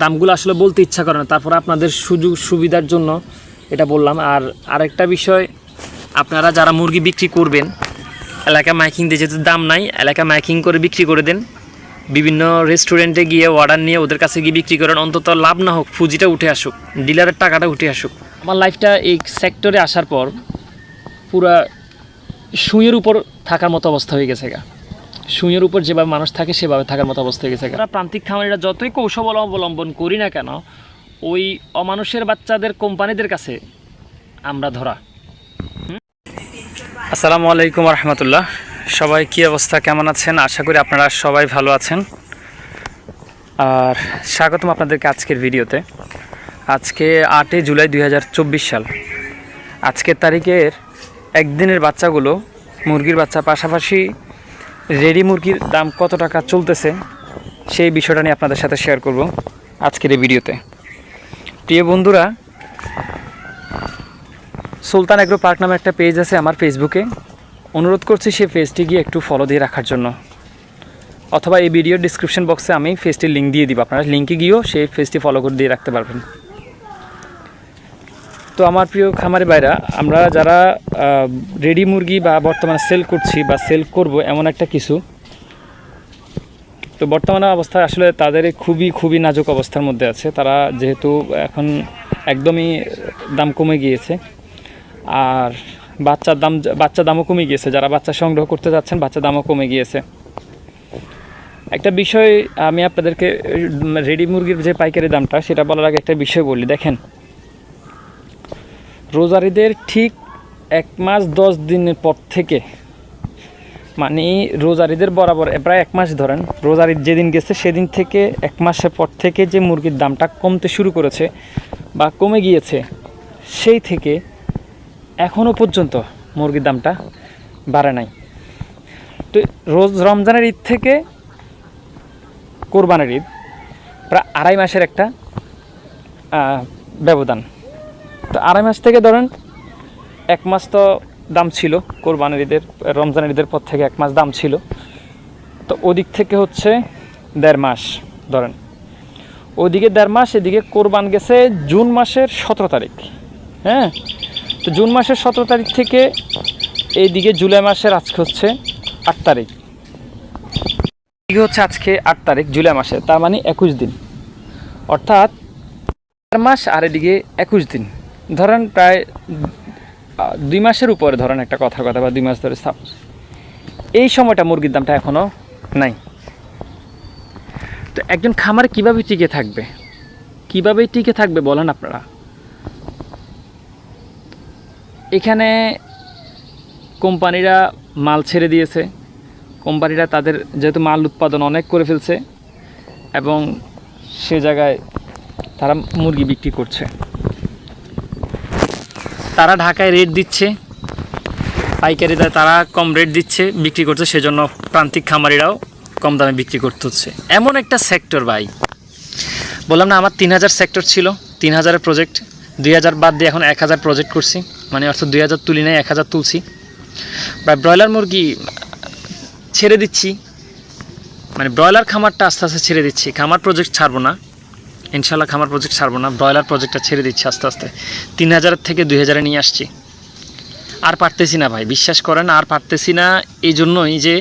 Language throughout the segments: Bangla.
দামগুলো আসলে বলতে ইচ্ছা করে না। তারপর আপনাদের সুযোগ সুবিধার জন্য এটা বললাম। আর আরেকটা বিষয়, আপনারা যারা মুরগি বিক্রি করবেন, এলাকা মাইকিং দিয়ে যেহেতু দাম নাই, এলাকা মাইকিং করে বিক্রি করে দেন। বিভিন্ন রেস্টুরেন্টে গিয়ে অর্ডার নিয়ে ওদের কাছে গিয়ে বিক্রি করেন। অন্তত লাভ না হোক, পুঁজিটা উঠে আসুক, ডিলারের টাকাটা উঠে আসুক। আমার লাইফটা এই সেক্টরে আসার পর পুরা সুইয়ের উপর থাকার মতো অবস্থা হয়ে গেছে গা। সুইয়ের উপর যেভাবে মানুষ থাকে সেভাবে থাকার মতো অবস্থা হয়ে গেছে। আমরা প্রান্তিক খামারিরা যতই কৌশল অবলম্বন করি না কেন ওই অমানুষের বাচ্চাদের কোম্পানিদের কাছে আমরা ধরা। আসসালামু আলাইকুম রহমতুল্লাহ। সবাই কি অবস্থা কেমন আছেন? আশা করি আপনারা সবাই ভালো আছেন। আর স্বাগতম আপনাদেরকে আজকের ভিডিওতে। আজকে আটই জুলাই দু হাজার চব্বিশ সাল। আজকের তারিখের একদিনের বাচ্চাগুলো মুরগির বাচ্চা পাশাপাশি রেডি মুরগির দাম কত টাকা চলতেছে, সেই বিষয়টা নিয়ে আপনাদের সাথে শেয়ার করব আজকের এই ভিডিওতে। প্রিয় বন্ধুরা, সুলতান এগ্রো পার্ক নামে একটা পেজ আছে আমার ফেসবুকে অনুরোধ করছি সেই পেজটি গিয়ে একটু ফলো দিয়ে রাখার জন্য। অথবা এই ভিডিওর ডিসক্রিপশন বক্সে আমি ফেজটির লিঙ্ক দিয়ে দিব। আপনারা লিঙ্কে গিয়েও সেই ফেজটি ফলো করে দিয়ে রাখতে পারবেন। তো আমার প্রিয় খামারি বাইরা আমরা যারা রেডি মুরগি বা বর্তমানে সেল করছি বা সেল করব এমন একটা কিছু। তো বর্তমানে অবস্থায় আসলে তাদের খুবই খুবই নাজুক অবস্থার মধ্যে আছে। তারা যেহেতু এখন একদমই দাম কমে গিয়েছে। আর বাচ্চার দাম, বাচ্চা দামও কমে গিয়েছে। যারা বাচ্চা সংগ্রহ করতে যাচ্ছেন বাচ্চার দামও কমে গিয়েছে। একটা বিষয় আমি আপনাদেরকে রেডি মুরগির যে পাইকারি দামটা, সেটা বলার আগে একটা বিষয় বলি। দেখেন রোজারিদের ঠিক এক মাস দশ দিনের পর থেকে মানে রোজারিদের বরাবর প্রায় এক মাস ধরেন, রোজারিদ যেদিন গেছে সেদিন থেকে এক মাসের পর থেকে যে মুরগির দামটা কমতে শুরু করেছে বা কমে গিয়েছে, সেই থেকে এখনও পর্যন্ত মুরগির দামটা বাড়ে নাই। তো রোজ রমজানের ঈদ থেকে কোরবানের ঈদ, প্রায় আড়াই মাসের একটা ব্যবধান। তো আড়াই মাস থেকে ধরেন, এক মাস তো দাম ছিল কোরবানের ঈদের, রমজানের ঈদের পর থেকে এক মাস দাম ছিল। তো ওদিক থেকে হচ্ছে দেড় মাস ধরেন। ওদিকে দেড় মাস, এদিকে কোরবান গেছে জুন মাসের সতেরো তারিখ। হ্যাঁ? তো জুন মাসের সতেরো তারিখ থেকে এইদিকে জুলাই মাসের আজকে হচ্ছে আট তারিখ। এদিকে হচ্ছে আজকে আট তারিখ, জুলাই মাসে তার মানে একুশ দিন। অর্থাৎ চার মাস আর এদিকে একুশ দিন। ধরেন প্রায় দুই মাসের উপরে ধরেন একটা কথার কথা বা দুই মাস ধরে সাপোজ এই সময়টা মুরগির দামটা এখনও নাই। তো একজন খামার কীভাবে টিকে থাকবে? কীভাবে টিকে থাকবে বলেন আপনারা? এখানে কোম্পানিরা মাল ছেড়ে দিয়েছে। কোম্পানিরা তাদের যেহেতু মাল উৎপাদন অনেক করে ফেলছে এবং সে জায়গায় তারা মুরগি বিক্রি করছে। তারা ঢাকায় রেট দিচ্ছে, পাইকারিরা তারা কম রেট দিচ্ছে, বিক্রি করছে, সেজন্য প্রান্তিক খামারিরাও কম দামে বিক্রি করতে হচ্ছে এমন একটা সেক্টর ভাই। বললাম না, আমার তিন হাজার সেক্টর ছিল, তিন হাজারের প্রজেক্ট দুই হাজার বাদ দিয়ে এখন এক হাজার প্রজেক্ট করছি মানে অর্থাৎ দুই হাজার তুলি নাই এক হাজার তুলছি। বা ব্রয়লার মুরগি ছেড়ে দিচ্ছি মানে ব্রয়লার খামারটা আস্তে আস্তে ছেড়ে দিচ্ছি, খামার প্রজেক্ট ছাড়বো না। ইনশাল্লাহ খামার প্রজেক্ট ছাড়বো না, ব্রয়লার প্রজেক্টটা ছেড়ে দিচ্ছি আস্তে আস্তে। তিন হাজারের থেকে দুই হাজারে নিয়ে আসছি। আর পারতেছি না ভাই, বিশ্বাস করেন আর পারতেছি না এই জন্যই যে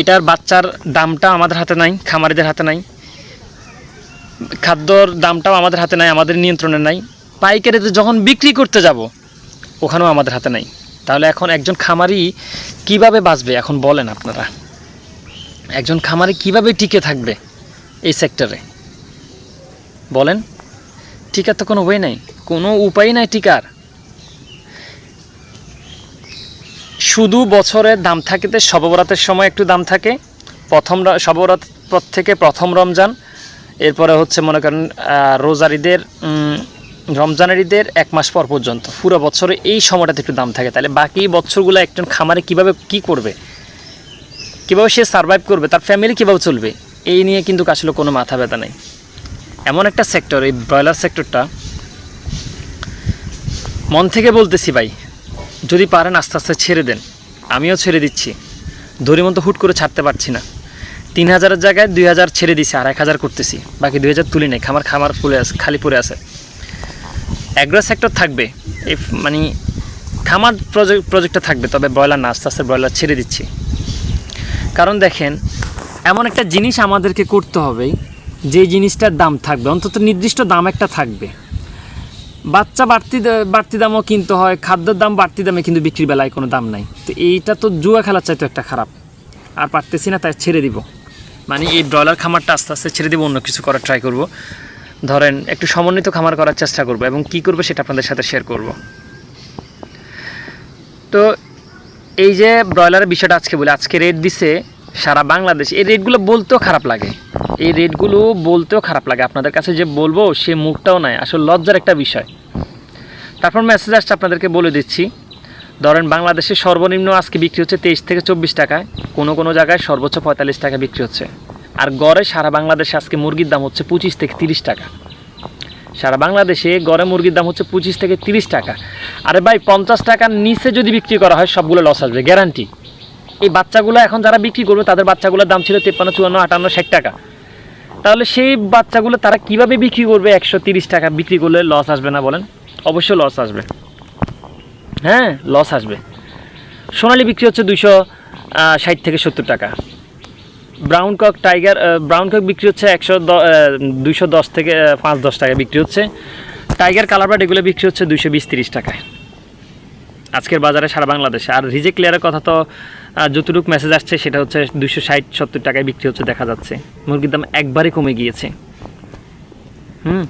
এটার বাচ্চার দামটা আমাদের হাতে নাই, খামারিদের হাতে নাই। খাদ্যর দামটাও আমাদের হাতে নাই, আমাদের নিয়ন্ত্রণে নাই। পাইকারিতে যখন বিক্রি করতে যাব, ওখানেও আমাদের হাতে নাই। তাহলে এখন একজন খামারি কীভাবে বাঁচবে, এখন বলেন আপনারা? একজন খামারি কীভাবে টিকে থাকবে এই সেক্টরে বলেন, টিকার তো কোনো ওয়ে নাই। কোনো উপায় নাই টিকার। শুধু বছরের দাম থাকিতে সববরাতের সময় একটু দাম থাকে। প্রথম পর থেকে প্রথম রমজান, এরপরে হচ্ছে মনে করেন রোজার ঈদের রমজানের ঈদের এক মাস পর পর্যন্ত। পুরো বছরে এই সময়টাতে একটু দাম থাকে। তাহলে বাকি বছরগুলো একজন খামারে কীভাবে কি করবে? কীভাবে সে সার্ভাইভ করবে? তার ফ্যামিলি কীভাবে চলবে? এই নিয়ে কিন্তু আসলে কোনো মাথা ব্যথা নেই। এমন একটা সেক্টর এই ব্রয়লার সেক্টরটা মন থেকে বলতেছি ভাই, যদি পারেন আস্তে আস্তে ছেড়ে দেন। আমিও ছেড়ে দিচ্ছি। দড়ি মতো হুট করে ছাড়তে পারছি না। তিন হাজারের জায়গায় দুই হাজার ছেড়ে দিছি, আর এক হাজার করতেছি। বাকি দুই হাজার তুলি নেই, খামার খামার পড়ে আছে, খালি পড়ে আছে। অ্যাগ্রো সেক্টর থাকবে। এই মানে খামার প্রজেক্ট প্রজেক্টটা থাকবে, তবে ব্রয়লার না, আস্তে আস্তে ব্রয়লার ছেড়ে দিচ্ছি। কারণ দেখেন, এমন একটা জিনিস আমাদেরকে করতে হবে যে জিনিসটার দাম থাকবে, অন্তত নির্দিষ্ট দাম একটা থাকবে। বাচ্চা বাড়তি বাড়তি দামও কিনতে হয়, খাদ্যের দাম বাড়তি দামে কিন্তু বিক্রির বেলায় কোনো দাম নাই। তো এইটা তো জুয়া খেলার চাইতে একটা খারাপ। আর পারতেছি না, তাই ছেড়ে দিব। মানে এই ব্রয়লার খামারটা আস্তে আস্তে ছেড়ে দিব, অন্য কিছু করার ট্রাই করব। ধরেন, একটু সমন্বিত খামার করার চেষ্টা করব এবং কি করব সেটা আপনাদের সাথে শেয়ার করব। তো এই যে ব্রয়লারের বিষয়টা আজকে বলে, আজকে রেট দিছে সারা বাংলাদেশ, এই রেটগুলো বলতেও খারাপ লাগে। এই রেটগুলো বলতেও খারাপ লাগে। আপনাদের কাছে যে বলব, সে মুখটাও নাই। আসলে লজ্জার একটা বিষয়। তারপর মেসেজ আসছে আপনাদেরকে বলে দিচ্ছি। ধরেন বাংলাদেশে সর্বনিম্ন আজকে বিক্রি হচ্ছে তেইশ থেকে চব্বিশ টাকায়। কোনো কোনো জায়গায় সর্বোচ্চ পঁয়তাল্লিশ টাকা বিক্রি হচ্ছে। আর গড়ে সারা বাংলাদেশে আজকে মুরগির দাম হচ্ছে পঁচিশ থেকে তিরিশ টাকা। সারা বাংলাদেশে গড়ে মুরগির দাম হচ্ছে পঁচিশ থেকে তিরিশ টাকা। আরে ভাই, পঞ্চাশ টাকার নিচে যদি বিক্রি করা হয়, সবগুলো লস আসবে গ্যারান্টি এই বাচ্চাগুলো এখন যারা বিক্রি করবে, তাদের বাচ্চাগুলোর দাম ছিল তেপ্পান্ন, চুয়ান্ন, আটান্ন, ষাট টাকা। তাহলে সেই বাচ্চাগুলো তারা কীভাবে বিক্রি করবে একশো তিরিশ টাকা? বিক্রি করলে লস আসবে না বলেন? অবশ্যই লস আসবে। হ্যাঁ লস আসবে। সোনালি বিক্রি হচ্ছে দুইশো ষাট থেকে সত্তর টাকা। Brown cock tiger brown cock বিক্রি হচ্ছে একশো দুইশো দশ থেকে পাঁচ, দশ টাকা বিক্রি হচ্ছে। টাইগার কালার বাট এগুলো বিক্রি হচ্ছে দুইশো বিশ, তিরিশ টাকায়। আজকের বাজারে সারা বাংলাদেশে। আর রিজেক্ট ক্লিয়ারের কথা তো যতটুকু মেসেজ আসছে সেটা হচ্ছে দুইশো ষাট, সত্তর টাকায় বিক্রি হচ্ছে দেখা যাচ্ছে। মুরগির দাম একবারে কমে গিয়েছে। হুম?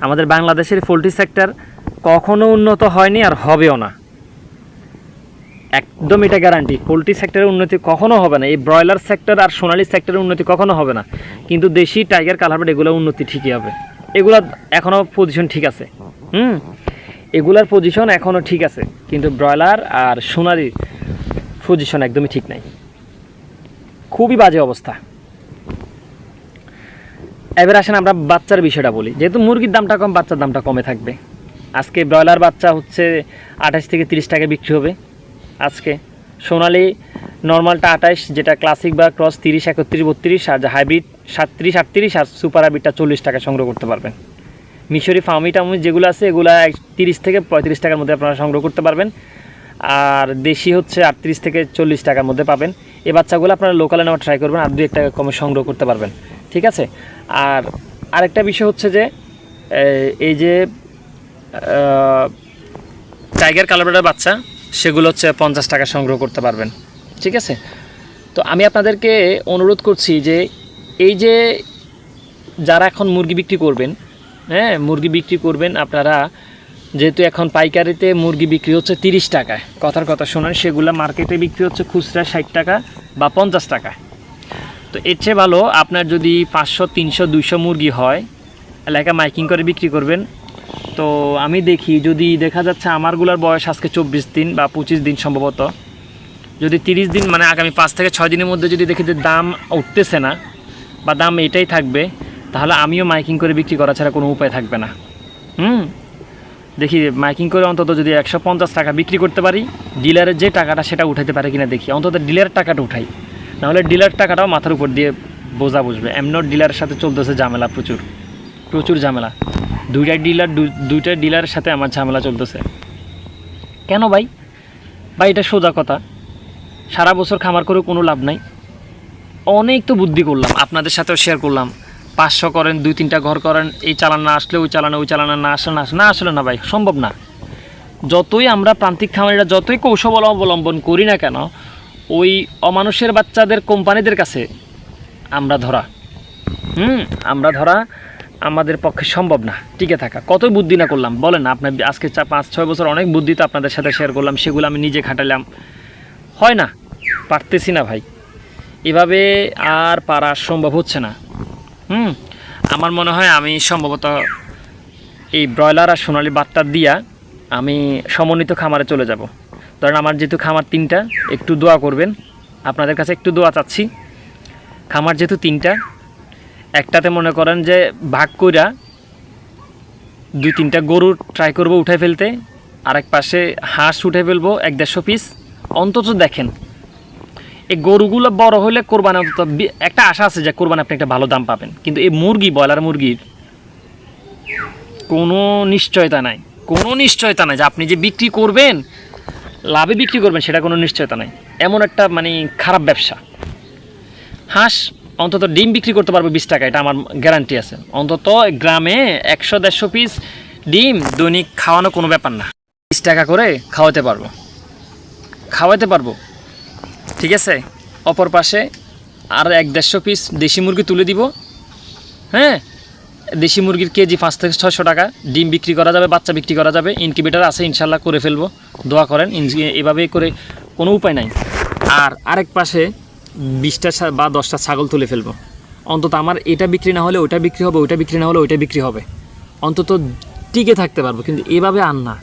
আমাদের বাংলাদেশের পোলট্রি সেক্টর কখনো উন্নত হয়নি আর হবেও না। একদম এটা গ্যারান্টি পোলট্রি সেক্টরের উন্নতি কখনো হবে না। এই ব্রয়লার সেক্টর আর সোনালি সেক্টরের উন্নতি কখনো হবে না। কিন্তু দেশি টাইগার কালারবাট এগুলো উন্নতি ঠিকই হবে। এগুলো এখনও পজিশন ঠিক আছে। হুম? এগুলার পজিশন এখনও ঠিক আছে। কিন্তু ব্রয়লার আর সোনালির পজিশন একদমই ঠিক নাই। খুবই বাজে অবস্থা। এবার আসেন আমরা বাচ্চার বিষয়টা বলি। যেহেতু মুরগির দামটা কম, বাচ্চার দামটা কমে থাকবে। আজকে ব্রয়লার বাচ্চা হচ্ছে আঠাশ থেকে তিরিশ টাকা বিক্রি হবে। আজকে সোনালি নর্মালটা আঠাশ, যেটা ক্লাসিক বা ক্রস তিরিশ, একত্রিশ, বত্রিশ, আর হাইব্রিড সাতত্রিশ, আটত্রিশ, আর সুপার হাইব্রিডটা চল্লিশ টাকা সংগ্রহ করতে পারবেন। মিশরি ফার্মি যেগুলো আছে, এগুলো তিরিশ থেকে পঁয়ত্রিশ টাকার মধ্যে আপনারা সংগ্রহ করতে পারবেন। আর দেশি হচ্ছে আটত্রিশ থেকে চল্লিশ টাকার মধ্যে পাবেন। এই বাচ্চাগুলো আপনারা লোকালে নেওয়া ট্রাই করবেন, আর দু এক টাকা কমে সংগ্রহ করতে পারবেন। ঠিক আছে? আর আরেকটা বিষয় হচ্ছে যে এই যে টাইগার কালারবাটার বাচ্চা, সেগুলো হচ্ছে পঞ্চাশ টাকা সংগ্রহ করতে পারবেন। ঠিক আছে? তো আমি আপনাদেরকে অনুরোধ করছি যে, এই যে যারা এখন মুরগি বিক্রি করবেন হ্যাঁ মুরগি বিক্রি করবেন, আপনারা যেহেতু এখন পাইকারিতে মুরগি বিক্রি হচ্ছে তিরিশ টাকায়। কথার কথা শোনেন, সেগুলো মার্কেটে বিক্রি হচ্ছে খুচরা ষাট টাকা বা পঞ্চাশ টাকা। তো এর চেয়ে ভালো আপনার যদি পাঁচশো, তিনশো, দুইশো মুরগি হয় এলাকা মাইকিং করে বিক্রি করবেন। তো আমি দেখি, যদি দেখা যাচ্ছে আমারগুলার বয়স আজকে চব্বিশ দিন বা পঁচিশ দিন সম্ভবত, যদি তিরিশ দিন মানে আগামী পাঁচ থেকে ছয় দিনের মধ্যে যদি দেখি যে দাম উঠতেছে না বা দাম এটাই থাকবে, তাহলে আমিও মাইকিং করে বিক্রি করা ছাড়া কোনো উপায় থাকবে না। হুম? দেখি মাইকিং করে অন্তত যদি একশো পঞ্চাশ টাকা বিক্রি করতে পারি, ডিলারের যে টাকাটা সেটা উঠাইতে পারে কিনা দেখি। অন্তত ডিলারের টাকাটা উঠাই। নাহলে ডিলার টাকাটাও মাথার উপর দিয়ে বোঝা বুঝবে এমনও ডিলারের সাথে চলতেছে ঝামেলা প্রচুর। প্রচুর ঝামেলা। দুইটা ডিলার দুইটা ডিলারের সাথে আমার ঝামেলা চলতেছে। কেন ভাই? ভাই, এটা সোজা কথা। সারা বছর খামার করে কোনো লাভ নাই। অনেক তো বুদ্ধি করলাম। আপনাদের সাথেও শেয়ার করলাম। পাঁচশো করেন, দুই তিনটা ঘর করেন, এই চালান না আসলে, ওই চালানো ওই চালানো না আসলে, না না আসলে না ভাই, সম্ভব না। যতই আমরা প্রান্তিক খামারিরা যতই কৌশল অবলম্বন করি না কেন, ওই অমানুষের বাচ্চাদের কোম্পানিদের কাছে আমরা ধরা। হুম, আমরা ধরা আমাদের পক্ষে সম্ভব না, টিকে থাকা। কতই বুদ্ধি না করলাম, বলেন আপনার আজকে চা পাঁচ, ছয় বছর অনেক বুদ্ধি তো আপনাদের সাথে শেয়ার করলাম, সেগুলো আমি নিজে খাটালাম। হয় না, পারতেছি না ভাই। এভাবে আর পারা সম্ভব হচ্ছে না। হুম, আমার মনে হয় আমি সম্ভবত এই ব্রয়লার আর সোনালি বাট্টা দিয়া আমি সমন্বিত খামারে চলে যাব। ধরেন আমার যেহেতু খামার তিনটা, একটু দোয়া করবেন। আপনাদের কাছে একটু দোয়া চাচ্ছি। খামার যেহেতু তিনটা, একটাতে মনে করেন যে ভাগ কইরা দুই তিনটা গরু ট্রাই করব উঠে ফেলতে, আরেক পাশে হাঁস উঠে ফেলব এক দেড়শো পিস অন্তত দেখেন এই গরুগুলো বড় হলে কোরবানি অন্তত একটা আশা আছে যে কোরবানি আপনি একটা ভালো দাম পাবেন। কিন্তু এই মুরগি, ব্রয়লার মুরগির কোনো নিশ্চয়তা নাই। কোনো নিশ্চয়তা নাই যে আপনি যে বিক্রি করবেন, লাভে বিক্রি করবেন, সেটা কোনো নিশ্চয়তা নাই। এমন একটা মানে খারাপ ব্যবসা। হাঁস, অন্তত ডিম বিক্রি করতে পারব বিশ টাকা, এটা আমার গ্যারান্টি আছে। অন্তত গ্রামে একশো, দেড়শো পিস ডিম দৈনিক খাওয়ানো কোনো ব্যাপার না। বিশ টাকা করে খাওয়াতে পারব। খাওয়াতে পারব। ঠিক আছে? অপর পাশে আর এক দেড়শো পিস দেশি মুরগি তুলে দিব। হ্যাঁ? দেশি মুরগির কেজি পাঁচ থেকে ছশো টাকা। ডিম বিক্রি করা যাবে, বাচ্চা বিক্রি করা যাবে। ইনকিউবেটার আছে ইনশাল্লাহ করে ফেলব। দোয়া করেন এভাবেই করে কোনো উপায় নাই। আর আরেক পাশে বিশটা বা দশটা ছাগল তুলে ফেলব। অন্তত আমার এটা বিক্রি না হলে ওটা বিক্রি হবে, ওইটা বিক্রি না হলে ওইটা বিক্রি হবে। অন্তত টিকে থাকতে পারব, কিন্তু এভাবে আর না।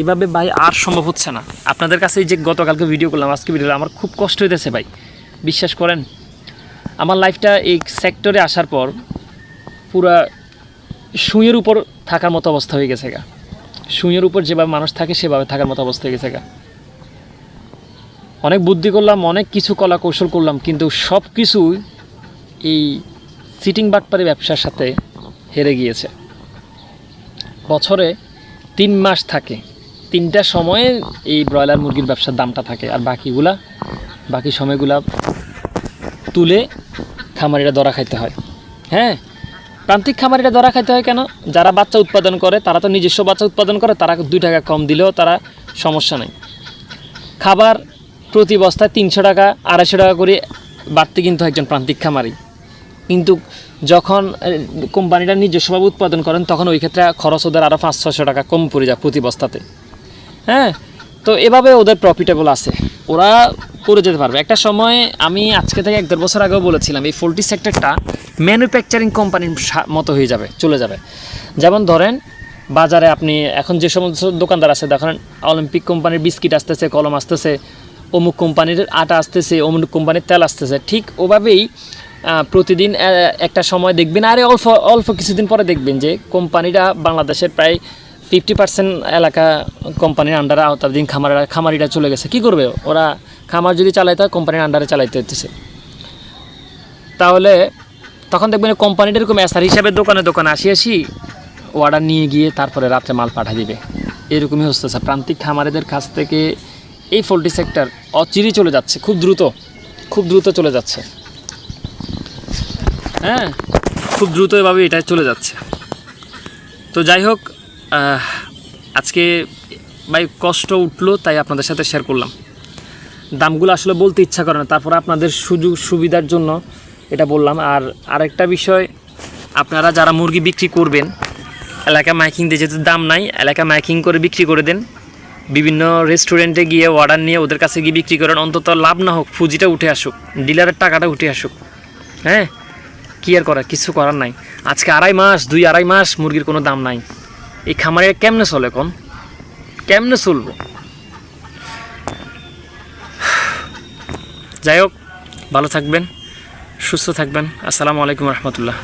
এভাবে ভাই আর সম্ভব হচ্ছে না। আপনাদের কাছে যে গতকালকে ভিডিও করলাম, আজকে ভিডিও আমার খুব কষ্ট হইতেছে ভাই। বিশ্বাস করেন, আমার লাইফটা এই সেক্টরে আসার পর পুরা সুঁয়ের উপর থাকার মতো অবস্থা হয়ে গেছে গা। সুঁয়ের উপর যেভাবে মানুষ থাকে, সেভাবে থাকার মতো অবস্থা হয়ে গেছে গা। অনেক বুদ্ধি করলাম, অনেক কিছু কলা কৌশল করলাম, কিন্তু সব কিছুই এই সিটিং বাটপারি ব্যবসার সাথে হেরে গিয়েছে। বছরে তিন মাস থাকে। তিনটা সময়ে এই ব্রয়লার মুরগির ব্যবসার দামটা থাকে আর বাকিগুলা, বাকি সময়গুলা তুলে খামারিরা দরা খাইতে হয়। হ্যাঁ? প্রান্তিক খামারিরা ধরা খাইতে হয় কেন? যারা বাচ্চা উৎপাদন করে, তারা তো নিজস্ব বাচ্চা উৎপাদন করে, তারা দুই টাকা কম দিলেও তারা সমস্যা নেই। খাবার প্রতি বস্তায় তিনশো টাকা, আড়াইশো টাকা করে বাড়তি কিন্তু একজন প্রান্তিক খামারি। কিন্তু যখন কোম্পানিটা নিজস্বভাবে উৎপাদন করেন, তখন ওই ক্ষেত্রে খরচ ওদের আরও পাঁচ ছশো টাকা কম পড়ে যায় প্রতি বস্তাতে। হ্যাঁ তো এভাবে ওদের প্রফিটেবল আছে। ওরা করে যেতে পারবে। একটা সময় আমি আজকে থেকে এক দেড় বছর আগেও বলেছিলাম, এই পোলট্রি সেক্টরটা ম্যানুফ্যাকচারিং কোম্পানির মতো হয়ে যাবে, চলে যাবে। যেমন ধরেন, বাজারে আপনি এখন যে সমস্ত দোকানদার আছে, দেখেন অলিম্পিক কোম্পানির বিস্কিট আসতেছে, কলম আসতেছে, অমুক কোম্পানির আটা আসতেছে, অমুক কোম্পানির তেল আসতেছে। ঠিক ওভাবেই প্রতিদিন একটা সময় দেখবেন, আরে অল্প অল্প কিছুদিন পরে দেখবেন যে কোম্পানিটা বাংলাদেশের প্রায় ফিফটি পার্সেন্ট এলাকা কোম্পানির আন্ডারে আওতাধীন খামারা খামারিরা চলে গেছে। কি করবে? ওরা খামার যদি চালাইতে হয় কোম্পানির আন্ডারে চালাইতে হচ্ছে তাহলে তখন দেখবেন কোম্পানিটা এরকম এসার হিসাবে দোকানে দোকানে আসি আসি অর্ডার নিয়ে গিয়ে তারপরে রাত্রে মাল পাঠিয়ে দিবে। এরকমই হচ্ছে প্রান্তিক খামারিদের কাছ থেকে এই পোলট্রি সেক্টর অচিরই চলে যাচ্ছে। খুব দ্রুত খুব দ্রুত চলে যাচ্ছে। হ্যাঁ খুব দ্রুত এভাবে এটা চলে যাচ্ছে। তো যাই হোক আজকে ভাই কষ্ট উঠল, তাই আপনাদের সাথে শেয়ার করলাম। দামগুলো আসলে বলতে ইচ্ছা করে না, তারপরে আপনাদের সুযোগ সুবিধার জন্য এটা বললাম। আর আরেকটা বিষয়, আপনারা যারা মুরগি বিক্রি করবেন এলাকা মাইকিং দিয়ে যেহেতু দাম নাই এলাকা মাইকিং করে বিক্রি করে দেন। বিভিন্ন রেস্টুরেন্টে গিয়ে অর্ডার নিয়ে ওদের কাছে গিয়ে বিক্রি করেন, অন্তত লাভ না হোক, পুঁজিটা উঠে আসুক, ডিলারের টাকাটা উঠে আসুক। হ্যাঁ? কী আর করার? কিছু করার নাই। আজকে আড়াই মাস, দুই আড়াই মাস মুরগির কোনো দাম নাই। এই খামারে কেমনে চলে কোন? কেমনে চলবো? যাই হোক, ভালো থাকবেন, সুস্থ থাকবেন। আসসালামু আলাইকুম রহমতুল্লাহ।